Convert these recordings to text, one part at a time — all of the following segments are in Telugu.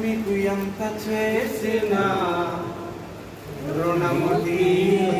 మీకు ఎంత చేసినా రుణము తీరు.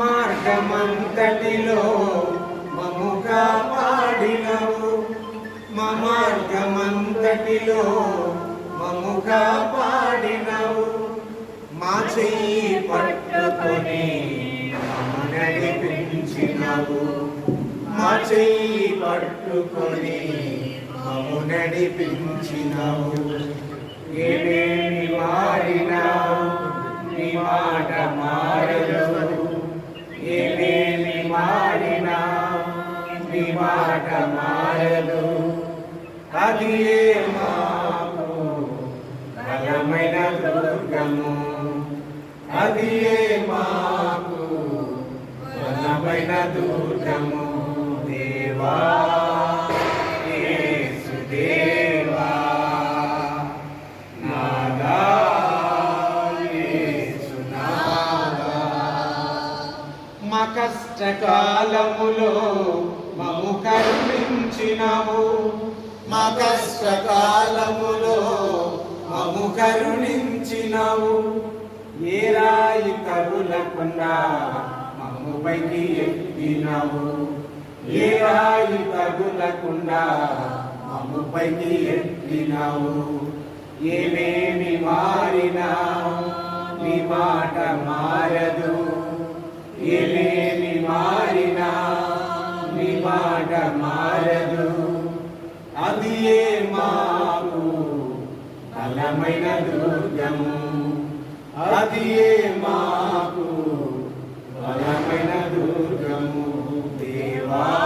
మార్గమంతటిలో మముగా పాడినవు మార్గమంతటిలో మముగా పాడినవు మా చెయ్యి పట్టుకొని మమ్ము నడిపించినవు. మా చెయ్యి పట్టుకొని మము నడిపించినవు. ఏమేమి మారినావు నీ మాట మారదు. ఏమేమి మారినా నీ మాట మారదు. అది ఏ మాకు బలమైన దుర్గము. అది ఏ మాకు బలమైన దుర్గము. కష్టకాలములో మము కరుణించినవు మా కష్టకాలములో మము కరుణించినవు ఏ రాయి తగులకుండా మమ్ము పైకి ఎక్కినవు ఏ రాయి తగులకుండా మమ్ము పైకి ఎక్కినవు ఏమేమి మారినా నీ మాట మారదు. ఏమేమి మారదు. అది ఏ మాకు? బలమైన దుర్గము. అది ఏ మాకు? బలమైన దుర్గము. దేవా